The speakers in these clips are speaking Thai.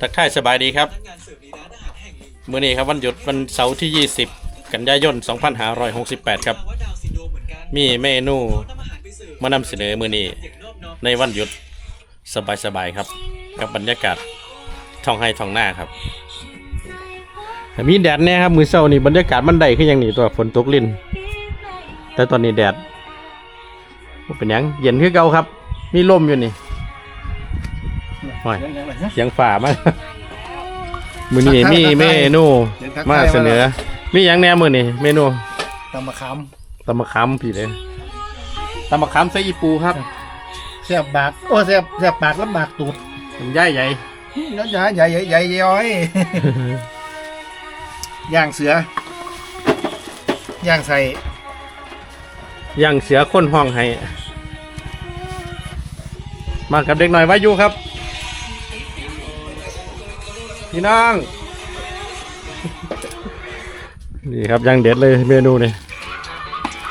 ทักทายสบายดีครับ มื้อนี้ครับวันหยุดวันเสาร์ที่ 20 กันยายน 2568 ครับ มีเมนูมานำเสนอมื้อนี้ในวันหยุดสบายๆครับ กับบรรยากาศท้องไห้ท้องหน้าครับ มีแดดเนี่ยครับ มือเช้านี่บรรยากาศมันได้ขึ้นอย่างนี้ตัวฝนตกลิ่น แต่ตอนนี้แดดเป็นยังเย็นคือเก่าครับ มีลมอยู่นี่ โอ้ยเสียงฝ่ามากมือนี้มีเมนูมาเสนอ มีอย่างแหน่มือนี้เมนูตำมะขามตำมะขามพี่เลยตำมะขามใส่อีปูครับเสียบบากโอ้เสียบเสียบปากลำบากตูดมันใหญ่ใหญ่แล้วใหญ่ใหญ่ใหญ่ใหญ่ย้อยย่างเสือย่างใส่ย่างเสือค้นห้องให้มากับเด็กหน่อยว่าอยู่ครับ พี่น้อง นี่ครับย่างเด็ดเลยเมนูนี่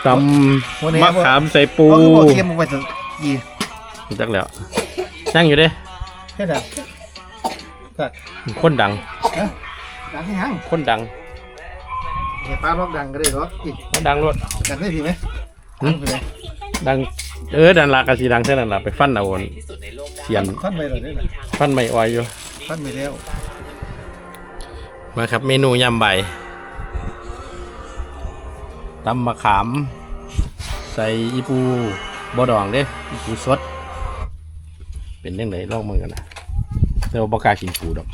ตำมะขามใส่ปูโอ้คือบอกเค็มลงไปสักกี่จักแล้วย่างอยู่เด้แค่ไหนก็คนดังฮะดังให้ยังคนดัง เห็นป้าล็อกดังก็ได้เหรออีกคนดังรวดดังได้ทีไหมหึดังไปไหมดัง เออดันลากะสีดังเท่านั้นล่ะไปฟันเอาอันเสียนฟันไปเหรอได้เหรอฟันไม่ออยอยู่ฟันไปแล้ว มาครับเมนูยำใบตำมะขาม ใส่อีปูบอดองเด้อีปูสด เป็นยังไงลองมือกันนะแต่ว่าบอกากินปูดอก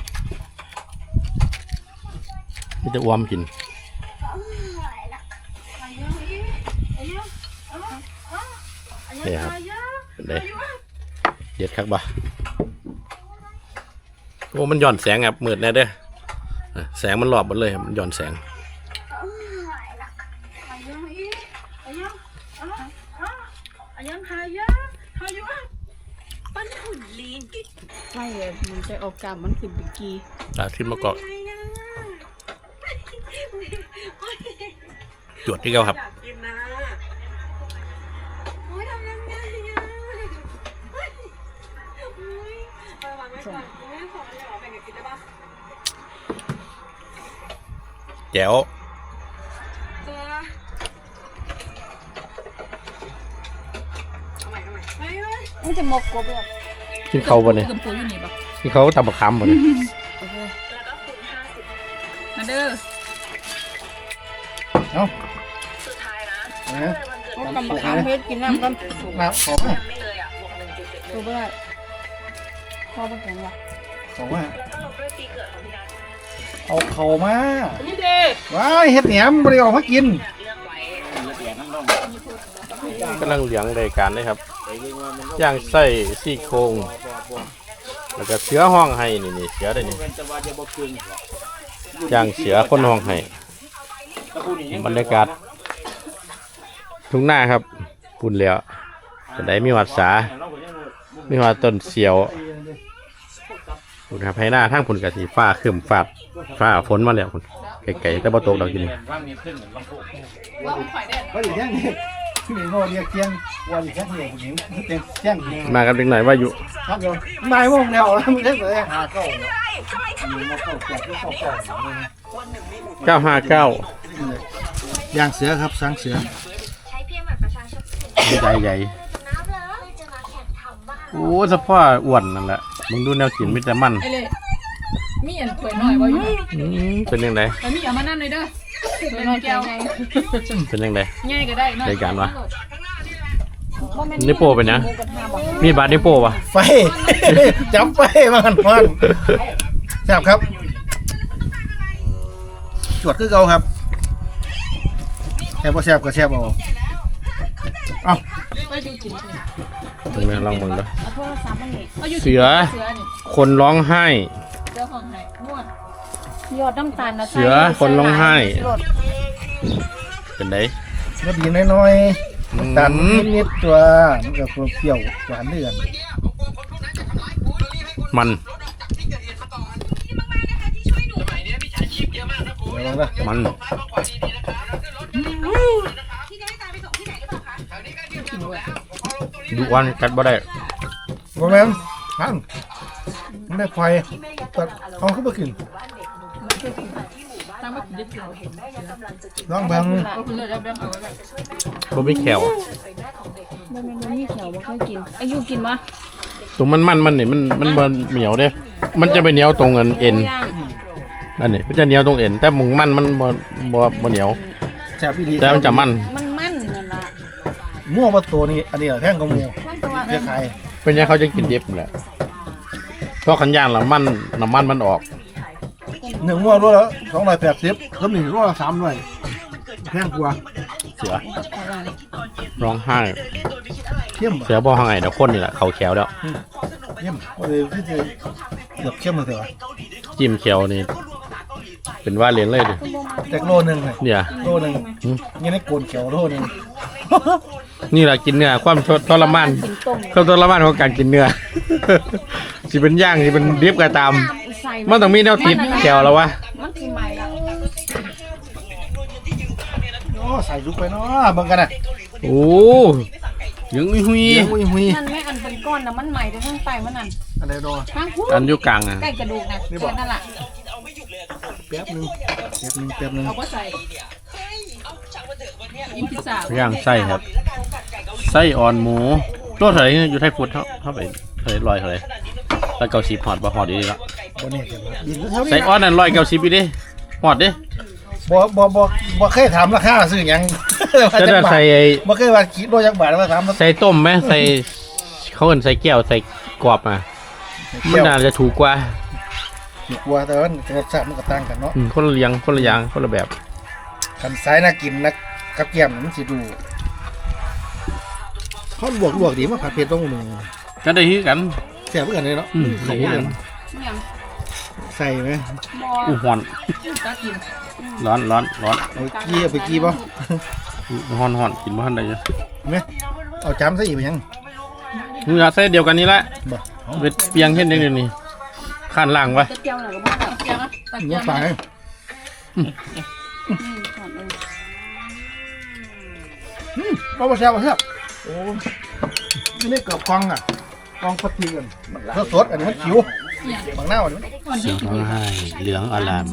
มันจะอ้วมกินเนี่ยครับเป็นไงเด็ดคักบ่โอ้มันหย่อนแสงครับมืดแน่เด้อ แสงมันหลอบหมดเลยครับมันหย่อนแสงใช่เลยมันจะออกกามมันขึ้นไปกีตาขึ้นมาเกาะจวดที่เขาครับ แจ๋วเจอเอาใหม่เอาใหม่ไปเลยมันจะมกกบเลยกินเขาบ่เนี่ยกับปูอยู่นี่ปะกินเขาตำบักคำบ่เนี่ยโอเคแล้วก็คูณห้าสิบมาเด้อเอ้าสุดท้ายนะนะพวกกำบักขามเพชรกินน้ำกันน้ำขอมายังไม่เลยอะบวกหนึ่งจุดเจ็ดเลตัวยเบื่อพ่อเป็นไงวะขอมาแล้วก็ลบด้วยปีเกิดของพี่นัท เอาเข่ามานี่เด็กว้ายเห็ดแหนมบริออกมากินอยากเลือกไว้กำลังเหลียงรายการเลยครับย่างไส้ซี่โครงแล้วก็เสือห้องให้นี่นี่เสือได้นี่ย่างเสือคนห้องให้บรรยากาศทุ่งหน้าครับปุ่นเหลียวจะได้มีวัดสามีวัดต้นเสียว ปุ่นครับให้หน้าทั้งปุ่นกะสีฟ้าขึ้นฟาดฟ้าฝนมาแล้วพุ่นไก่ๆแต่บ่ตกดอกกินก็อีกแค่นี้ที่หนึ่งก็เรียกเที่ยงวันอีกแค่เดียวผมเตียงเที่ยงเดียวมากันเล็กหน่อยว่าอยู่ครับเดี๋ยวนายโมงแล้วแล้วมึงได้เลยหาเก้าอยู่มาเก้าแปดก็เก้าเก้าเก้าห้าเก้าย่างเสือครับสังเสือใช้เพียงบัตรประชาชนใหญ่ใหญ่น้ำแล้วจะมาแข่งทำบ้างโอ้สะพ่ออ้วนนั่นแหละ มึงดูแนวกินมิแต่มันไอ้เลยมีอันถ้วยหน่อยว่าอยู่อืมเป็นยังไงแต่มีเอามานั่นเลยเด้อถ้วยหน่อยแก้วไงเป็นยังไงง่ายก็ได้เนาะรายการวะนี่โปรเป็นยังมีบาทนิโป้ปะไฟ จับไฟมากันมันแซ่บครับจวดคือเก่าครับแซ่บบ่แซ่บก็แซ่บเอา เอาไปดูกินเลยตรงนี้ลองมึงดูเอาโทรศัพท์มานี่เอาอยู่เสือ เสือนี่คนร้องไห้ เสือของไหนนวดยอดน้ำตาลนะเสือคนร้องไห้ เป็นไงรสดีน้อยอืๆตันมนิดๆตัวมันก็เปรี้ยวหวานเดือนมันเดี๋ยวลองนะมัน ดูวันกัดบ่ได้บ่แม่นทันมันได้ไฟแต่เขาขึ้นมาขึ้นตั้งมากินได้เดียวลองเบังเอาคุณเลยแล้วแบงค์เอาไว้บ่มีแขวมันมันมันนี่แถวบ่ค่อยกินอายุกินมะตรงมันมันมันนี่มันมันบ่เหนียวเด้มันจะไปเหนียวตรงอันเอ็นย่างอันนี้มันจะเหนียวตรงเอ็นแต่หมุงมันมันบ่บ่บ่เหนียวแซ่บอีดีแต่มันจะมันมันมันนั่นล่ะ มั่วมาตัวนี้ อันนี้เหรอแท่งกับหมูมันตัวเรียกใครเป็นยังเขาจะกินดิบแหละเพราะขันย่างแล้วมันน้ำมันมันออกหนึ่งมั่วรู้แล้วสองร้อยแปดสิบก็หนึ่งรู้ละสามร้อยแท่งกว่าเสือร้องไห้เข้มบ่เสือบ่ห้างไงเดี๋ยวคนนี่แหละเขาแขวแล้วเข้มก็เลยที่จะเกือบเข้มเลยเถอะจิ้มแขวนี่เป็นว่าเลี้ยงเลยดิ จากโลนึงเลยเนี่ยโลนึงยังได้โกนเขียวโลนึงนี่แหละกินเนื้อความทรทรมานกินต้มความทรมานของการกินเนื้อ สิเป็นย่างสิเป็นดิบก็ตาม ใส่มันต้องมีแนวติดแขวแล้ววะมันสิใหม่ละโอ้ใส่ลูกไปเนาะเบิ่งกันนะโอ้ยังหุยเลี้ยงหุยหุยมันไม่อันเป็นก้อนนะมันใหม่แต่ข้างใต้มันนั่นอะไรโดนข้างพูอันอยู่กลางอะใกล้กระดูกนะแค่นั้นล่ะแป๊บนึงแป๊บนึงแป๊บนึง เอาก็ใส่อิมพิซซ่าย่างไส้ครับ ไส้อ่อนหมูโลเท่าไหร่เนี่ยอยู่ไทยฟุตเท่าเท่าไหร่เท่าไหร่ร้อยเท่าไหร่แล้วเก้าสิบหอดบ่หอดดีละบนนี้กันยิงเท่าไส้นี้อ่อนนั่นร้อยเก้าสิบอีดิหอดดิบ่บ่บ่บ่เคยถามราคาซื้อหยังจะได้ใส่ไอ้บ่เคยว่าคิดโดจักบาทว่าถามใส่ต้มไหมใส่เขาเอินใส่แก้วใส่กรอบมามันน่าจะถูกกว่า กลัวแต่ว่ารสชาติมันก็ต่างกันเนาะอืมคนละเลี้ยงคนละอย่างคนละแบบคันสายน่ากินนักกับเกียมมันสิดูเขาลวกลวกดีมาผัดเผ็ดต้องมือก็ได้ฮือกัน แซ่บเหมือนกันเลยเนาะอืมเขาได้ฮือเลกัยนอย่างใส่ไหมบออู้ฮ้อนตากินร้อนร้อนร้อนเอากี้เอาไปกี้ป่ะฮ้อนฮ้อนกินบ่ทันได้จ้ะไหมเอาจำซะอีกไหมยังมึงเอาใส่เดียวกันนี่แหละบ่เอาเป็นเปียงเฮ็ดจังได๋นี่ ข้างล่างวะตะเกียงหน่อยก็พอตะเกียงนะตะเกีเนื้ยองปลาให้อืมถอดเลยอืมบ่บ่แซ่บบ่แซ่บโอ้ยนี่เกือบกองอะกองพัดทีกันสดๆอันนี้มันขิวบางหน้าอันนี้มันเสียงร้องไห้เหลืองอลาม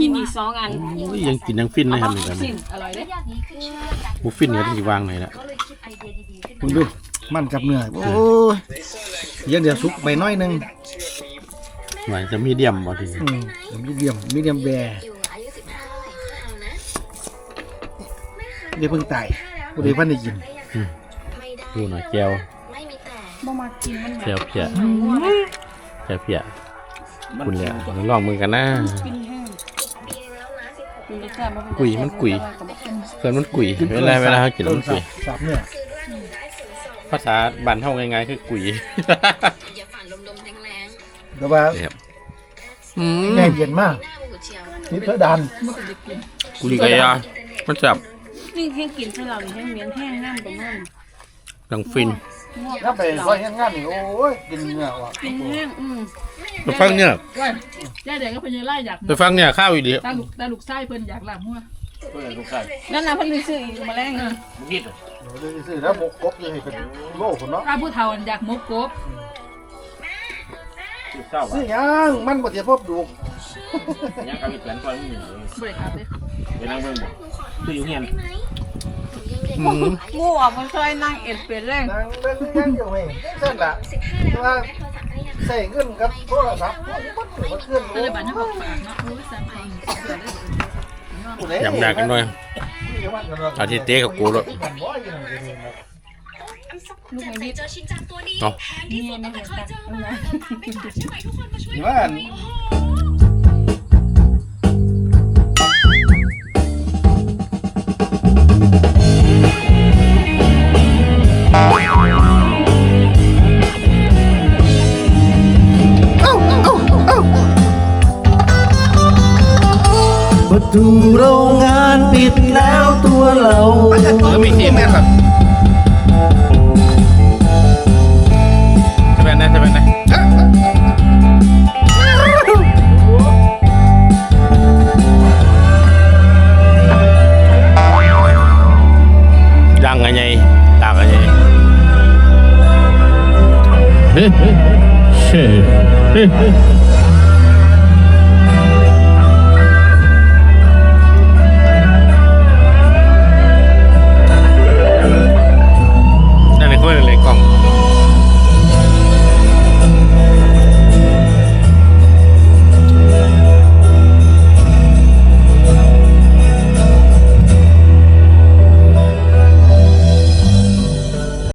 กินอีกสองอันโอ้ยยังกินยังฟินเลยครับนี่กันสิ้นอร่อยเลยอย่างนี้คือชื่อการบุฟฟินก็ต้องสิวางหน่อยละก็เลยคิดไอเดียดีๆขึ้นคุณดูมันกับเนื้อโอ้ยเดี๋ยังเดี๋ยวสุกไปหน้อยหนึง หวานจะมีเดียมบ่ทีอืมมีเดียมมีเดียมแบร์อยู่อายุสิบห้าเอานะเดี๋ยวเพิ่งตายกูได้พันได้กินไม่ได้ดูหน่อยแก้วไม่มีแต่บ่มากินมันแก้วเพียแก้วเพียคุณเนี่ยลองมือกันนะ กินแห้งดีแล้วนะสิบหกกินแซ่บกุยมันกุยเพื่อนมันกุยเวลาเวลาเขากินแล้วมันกุยสับเนื้อซื้อด้วยได้สินสอดภาษาบ้านเฮาง่ายๆคือกุย อย่าฝันลมๆแรง เดี๋ยวว่าครับอืมแง่เย็นมากๆหน้าหูเชียวนี่เพื่อดันกุยกะยามันจับนี่แห้งกินใช่เรานี่แห้งเมียงแห้งน้ำตรงนั้นดังฟินถ้าไปซอยงานนี่โอ้ยกินเนื้อว่ะกินแห้งอืมไปฟังเนี่ยว่าย่าเด็กก็เพนยไล่อยากไปฟังเนี่ยข้าวอีดีตาลูกตาลูกไส้เพิ่นอยากหลับหัวนั่นน่ะเพิ่นไปซื้ออีกมาแรงอะเดี๋ยวซื้อแล้วหมกกบยังให้เป็นโลคนเนาะตาผู้เฒ่าอยากมกกบ ซื้อยังมันบ่เทียบพบดูยังกับอีแผนฟังอยู่บริการเลยไปนั่งเบิ่งบ่คืออยู่เฮียนไหมผมยังเด็กอืมงูออกมาช่วยนั่งเอ็ดเป็นแรงนางเล่นยังอยู่เฮ้ยเส้นละสิบห้าแล้วได้โทรศัพท์ให้ยังใส่เงินกับโทรศัพท์มันถือว่าเคลื่อนก็เลยบ้านนี้บอกฝากเนาะรู้สามพันเสือเลยยำหนักกันหน่อยเอาที่เต๊กับกูแล้ว ลูกไม่ไปมีเจอชินจังตัวนี้เนาะนี่ไม่เห็นตักเอามาใช่ไหมทุกคนมาช่วยนี่ว่าประตูโรงงานปิดแล้วตัวเราแล้วมีทีมแม่ครับ ใช่ไหมนะใช่ไหม